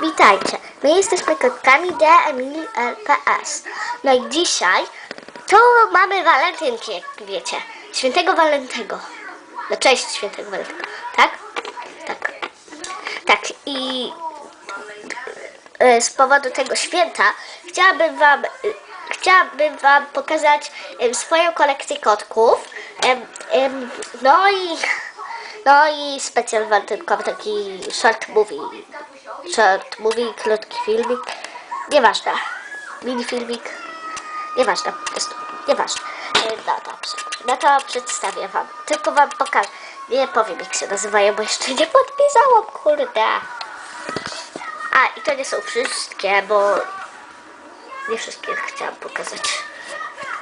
Witajcie, my jesteśmy kotkami D. Emilii LPS. No i dzisiaj to mamy walentynki, jak wiecie. Świętego Walentego. No cześć Świętego Walentego, tak? Tak. Tak i e, z powodu tego święta chciałabym wam, chciałabym wam pokazać swoją kolekcję kotków. No i no i specjal walentynkowy, taki short movie. Short movie, krótki filmik. Nieważne. Mini filmik. Nieważne, prostu. Nieważne. E, No dobrze. No to przedstawię wam. Tylko wam pokażę. Nie powiem jak się nazywają, bo jeszcze nie podpisałam, kurde. A, i to nie są wszystkie, bo nie wszystkie chciałam pokazać.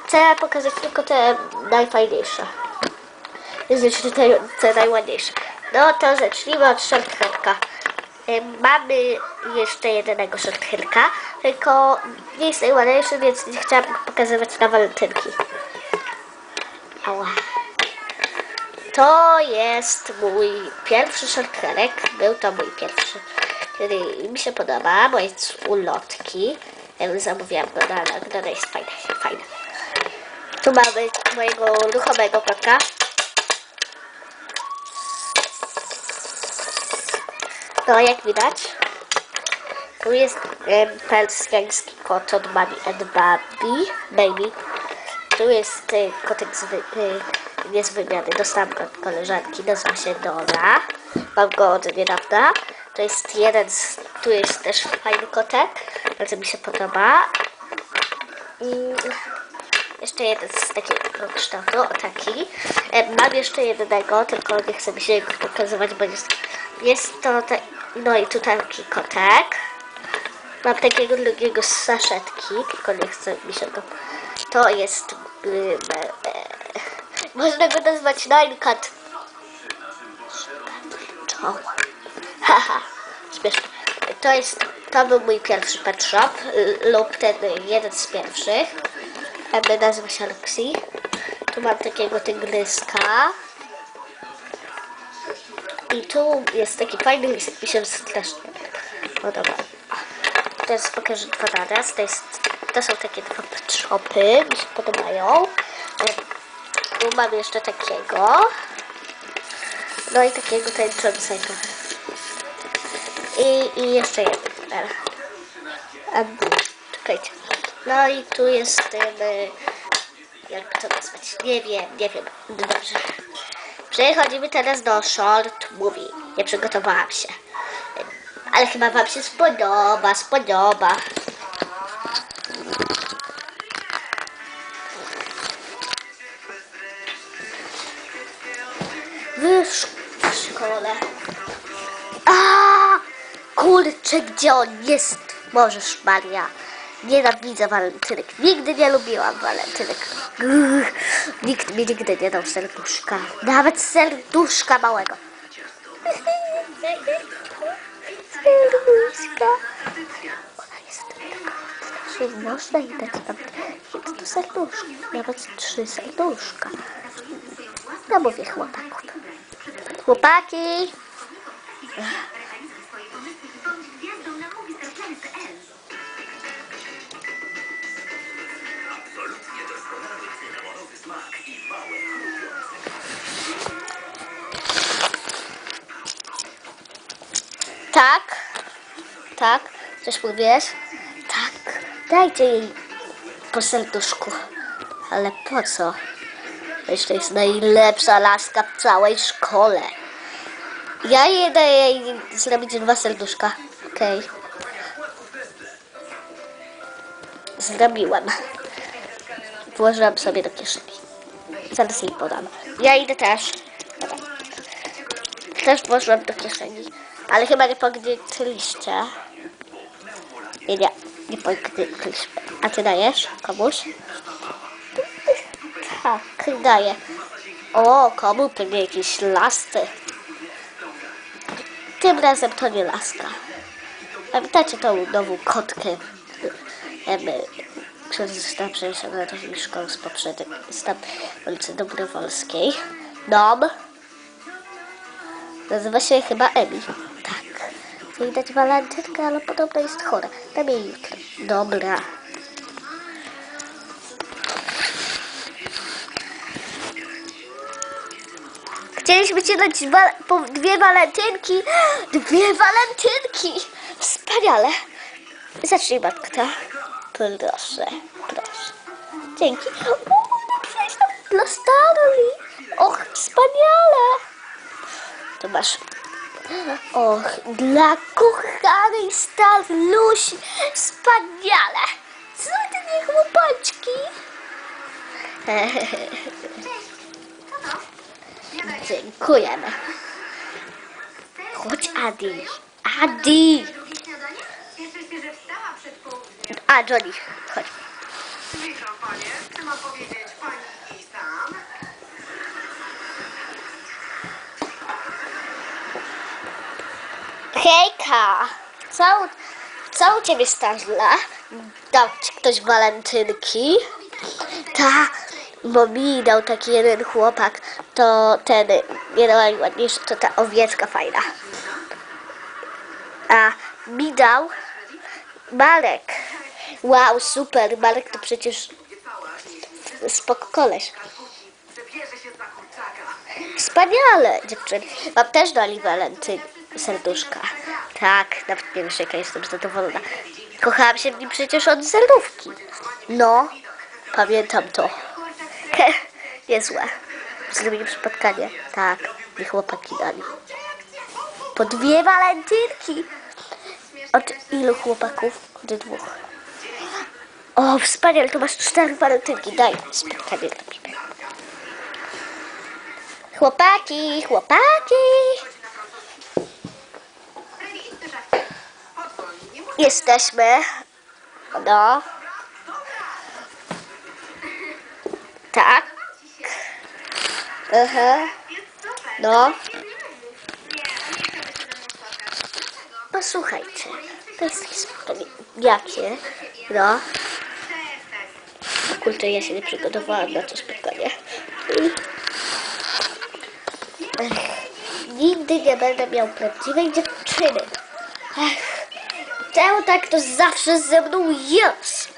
Chcę pokazać tylko te najfajniejsze. Znaczy te, te najładniejsze. No to zacznijmy od shorthairka. Ym, Mamy jeszcze jednego shorthairka, tylko nie jest najładniejszy, więc nie chciałam go pokazywać na walentynki. To jest mój pierwszy shorthairek. Był to mój pierwszy, który mi się podoba, bo jest ulotki. Zamówiłam go na, na, na jest fajne, fajne. Tu mamy mojego ruchomego kotka. No, jak widać, tu jest em, persjański kot od Mami and Baby, baby. Tu jest y, kotek z y, nie z wymiany. Dostałam go od koleżanki, nazywa się Dora. Mam go od niedawna. To jest jeden z, tu jest też fajny kotek, bardzo mi się podoba. I jeszcze jeden z takiego kształtu, o taki. Mam jeszcze jednego, tylko nie chcę mi się go pokazywać, bo jest, jest to, te, no i tu taki kotek. Mam takiego drugiego z saszetki, tylko nie chcę mi się go, to jest, y, e, można go nazwać Nine Cat. Czoła. Haha, śmieszne. To jest, to był mój pierwszy pet shop, y, lub ten jeden z pierwszych. Nazywa się Alexi. Tu mam takiego tygryska. I tu jest taki fajny mi się strasznie podoba. Teraz pokażę dwa naraz. To, jest, to są takie dwa pet shopy, mi się podobają. Tu mam jeszcze takiego. No i takiego tańczącego. I, i jeszcze jeden. Dobra. Czekajcie. No i tu jest y, jak to nazwać, nie wiem, nie wiem, dobrze. Przechodzimy teraz do short movie. Nie przygotowałam się. Ale chyba wam się spodoba, spodoba. W, w szkole. A, kurczę, gdzie on jest? Możesz, Maria. Nienawidzę walentynek. Nigdy nie lubiłam walentynek. Nikt mi nigdy nie dał serduszka. Nawet serduszka małego. Serduszka. Ona jest taka, że można jej dać tam jedno serduszko. Nawet trzy serduszka. Ja mówię chłopaków. Chłopaki! Coś powiesz? Tak, dajcie jej po serduszku. Ale po co? Przecież to jest najlepsza laska w całej szkole. Ja jej daję jej zrobić dwa serduszka. Okej. Zrobiłem. Włożyłam sobie do kieszeni. Zaraz jej podam. Ja idę też. Dobra. Też włożyłam do kieszeni. Ale chyba nie pognietliście. Nie, nie. Nie. A ty dajesz komuś? Tak, daję. O, komu pewnie jakieś lasty. Tym razem to nie laska. Pamiętacie tą nową kotkę? Em, która została przeniesiona do szkoły z poprzedniej, z tam ulicy Dobrowolskiej. Dom. Nazywa się chyba Emi. Tak. Jej dać walentynkę, ale podobno jest chora. Dam jej jutro. Dobra. Chcieliśmy ci dać dwie walentynki. Dwie walentynki! Wspaniale. Zacznij matka. Proszę, proszę. Dzięki. Tam dla Starli. Och, wspaniale. To masz. Och, dla kochanej Starlusi. Wspaniale. Co ty nie chłopaczki? Dziękujemy. Chodź, Adi. Adi. A, Johnny, chodź. Witam panie. Czy ma powiedzieć pani i sam? Hejka! Co, co u ciebie Starzla? Dał ci ktoś walentynki? Ta, bo mi dał taki jeden chłopak, to ten, nie najładniejszy, to ta owieczka fajna. A mi dał Marek. Wow, super, Marek to przecież spoko koleś. Wspaniale, dziewczyny. Wam też dali walentyn serduszka. Tak, nawet nie wiesz, jaka jestem zadowolona. Kochałam się w nim przecież od zerówki. No, pamiętam to. Niezłe. Zrobili spotkanie. Tak, i chłopaki dali. Po dwie walentynki. Od ilu chłopaków? Od dwóch. O, wspaniale, to masz cztery walentynki. Daj, spotkanie robimy. Chłopaki, chłopaki. Freddy, idź do szafki. Odsłoń. Nie muszę. Jesteśmy. No. Tak. Super. No. Posłuchajcie. To jest. Jakie? No. Kurczę, ja się nie przygotowałam na to spotkanie. Nigdy nie będę miał prawdziwej dziewczyny. Ech, czemu tak to zawsze ze mną jest?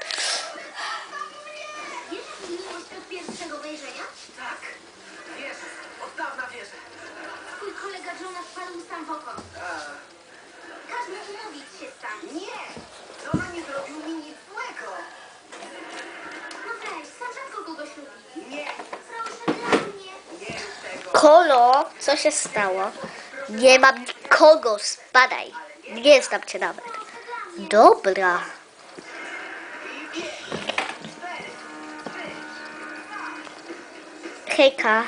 Kolo, co się stało? Nie mam nikogo, spadaj. Nie znam cię nawet. Dobra. Hejka.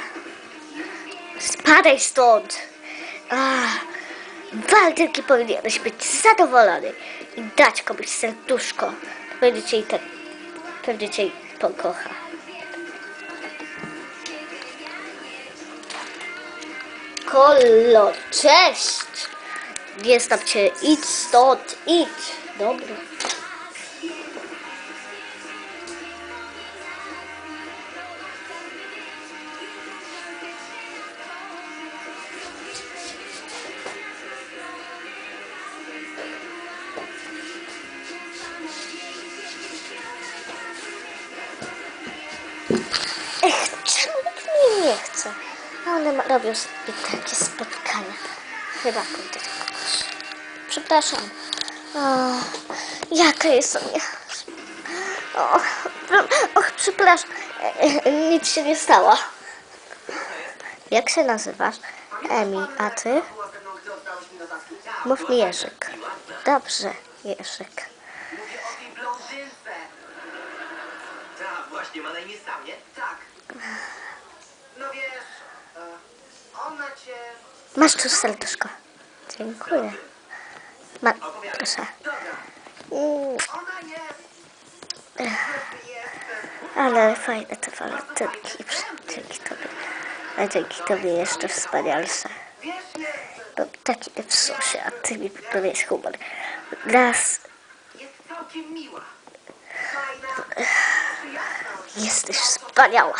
Spadaj stąd. Ach, waltynki powinieneś być zadowolony i dać komuś serduszko. Będzie cię i tak, pewnie cię pokocha. Kolo, cześć! Znam cię, idź stąd, idź. Dobra. Nie chce? A one robią sobie takie spotkania. Chyba kogoś. Przepraszam. O, jaka jest? O, pro- och, przepraszam. E, e, nic się nie stało. Jak się nazywasz? Emi, a ty? Mów mi Jerzyk. Dobrze, Jerzyk. mówię o tej blondynce. Tak, właśnie, ma na imię sam, nie? Tak. No wiesz, e, ona cię... Masz tu serduszko. Dziękuję. Ma, proszę. Mm. Ale fajne te walentynki. Dzięki tobie. A dzięki tobie jeszcze wspanialsze. Bo taki w sosie, a ty mi poprawiłeś humor. Przyjazna. jesteś wspaniała.